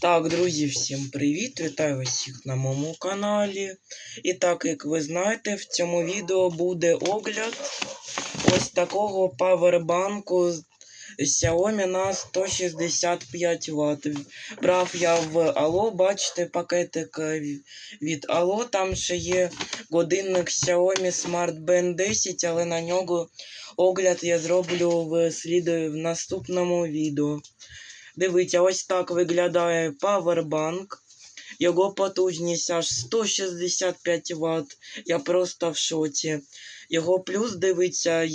Так, друзі, всім привіт! Вітаю всіх на моєму каналі. І так, як ви знаєте, в цьому відео буде огляд ось такого павербанку Xiaomi на 165 Вт. Брав я в Allo, бачите, пакетик е, від Allo. Там ще є годинник Xiaomi Smart Band 10, але на нього огляд я зроблю в, сліду, в наступному відео. Дивіться, ось так виглядає павербанк. Його потужність аж 165 Вт. Я просто в шоці. Його плюс дивіться,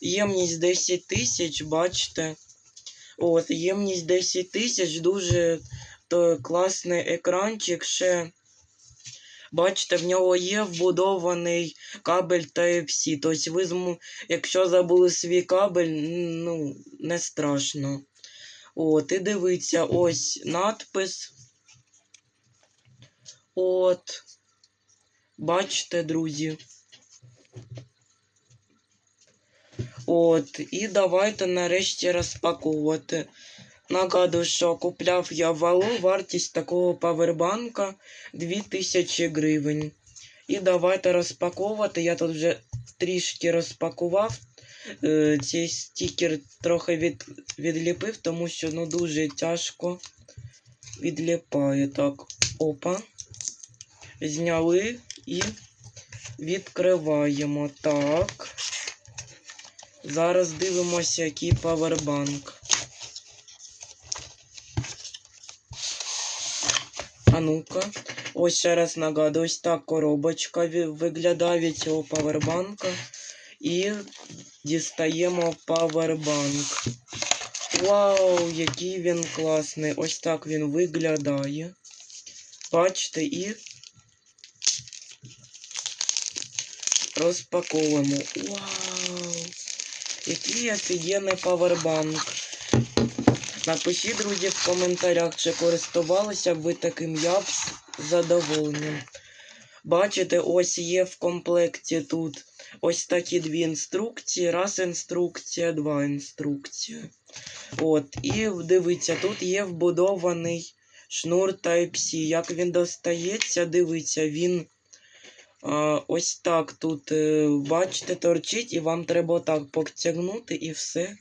ємність 10 тисяч, бачите. От, ємність 10 тисяч, дуже то, класний екранчик. Ще, бачите, в нього є вбудований кабель Type-C. Тобто, ви якщо забули свій кабель, ну, не страшно. От, і дивіться, ось надпис. От. Бачите, друзі. От, і давайте нарешті розпаковувати. Нагадую, що купляв я валу, вартість такого павербанка 2000 гривень. І давайте розпаковувати. Я тут вже трішки розпакував. Е, Цей стікер трохи від, відліпив, тому що ну дуже тяжко відліпає. Так, опа. Зняли і відкриваємо. Так. Зараз дивимося, який павербанк. А ну-ка. Ось ще раз нагадую, ось так коробочка виглядає від цього павербанка. І дістаємо павербанк. Вау, який він класний. Ось так він виглядає. Бачите, і розпаковуємо. Вау! Який офігенний павербанк. Напишіть, друзі, в коментарях, чи користувалися ви таким я б з задоволенням. Бачите, ось є в комплекті тут ось такі дві інструкції. Раз інструкція, два інструкція. От, і дивіться, тут є вбудований шнур Type-C. Як він достається, дивіться, він а, ось так тут, е, бачите, торчить, і вам треба отак потягнути і все.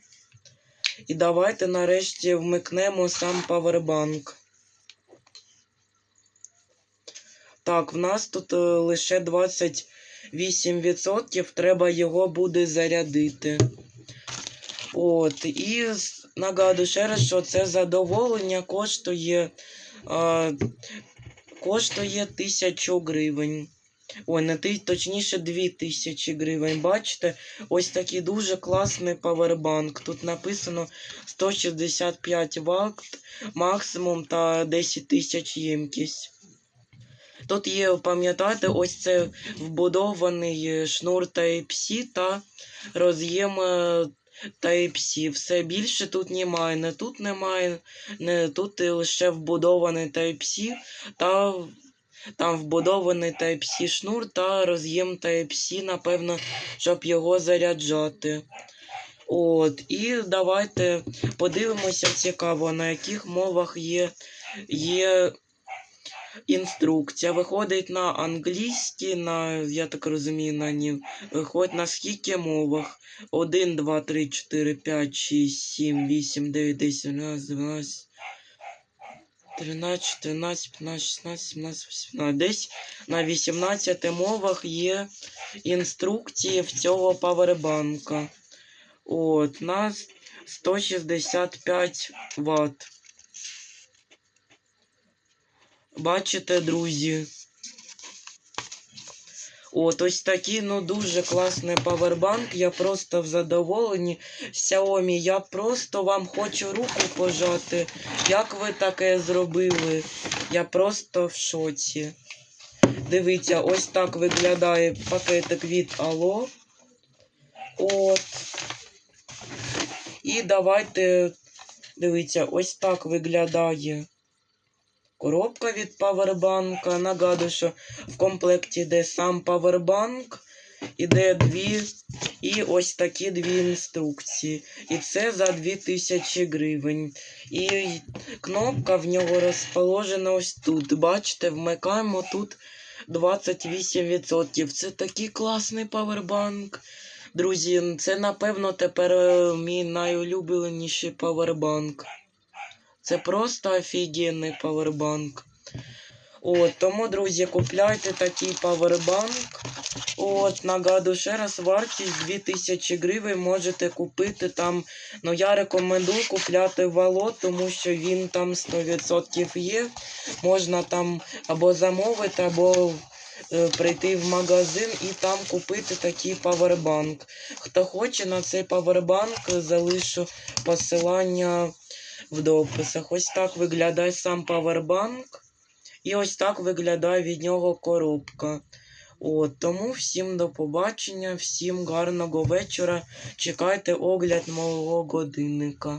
І давайте нарешті вмикнемо сам павербанк. Так, в нас тут е, лише 28%, треба його буде зарядити. От, і нагадую ще раз, що це задоволення коштує, е, коштує 1000 гривень. Ой, не ти, точніше 2000 гривень. Бачите, ось такий дуже класний павербанк. Тут написано 165 Вт максимум та 10 тисяч ємкість. Тут є, пам'ятаєте, ось це вбудований е, шнур Type-C та роз'єм е, Type-C. Все більше тут немає. Не тут немає, не тут лише вбудований Type-C та там вбудований Type-C шнур та роз'єм Type-C, напевно, щоб його заряджати. От, і давайте подивимося цікаво, на яких мовах є, є інструкція. Виходить на англійській, на, я так розумію, на ні. Виходить на скільки мовах? 1, 2, 3, 4, 5, 6, 7, 8, 9, 10, 11, 12, 13, 14, 15, 16, 17, 18. Десь на 18 мовах є інструкції в цього павербанка. От, на 165 Вт. Бачите, друзі? От ось такий, ну дуже класний павербанк. Я просто в задоволенні. Xiaomi, я просто вам хочу руку пожати. Як ви таке зробили? Я просто в шоці. Дивіться, ось так виглядає пакетик від Allo. От. І давайте. Дивіться, ось так виглядає коробка від павербанка. Нагадую, що в комплекті йде сам павербанк, іде дві і ось такі дві інструкції. І це за 2000 гривень. І кнопка в нього розположена ось тут. Бачите, вмикаємо тут 28%. Це такий класний павербанк. Друзі, це напевно тепер е, мій найулюбленіший павербанк. Це просто офігенний павербанк. От, тому, друзі, купляйте такий павербанк. От, нагадую ще раз, вартість 2000 гривень можете купити там. Ну, я рекомендую купляти вало, тому що він там 100% є. Можна там або замовити, або е, прийти в магазин і там купити такий павербанк. Хто хоче на цей павербанк, залишу посилання в дописах. Ось так виглядає сам павербанк. І ось так виглядає від нього коробка. От, тому всім до побачення, всім гарного вечора. Чекайте огляд мого годинника.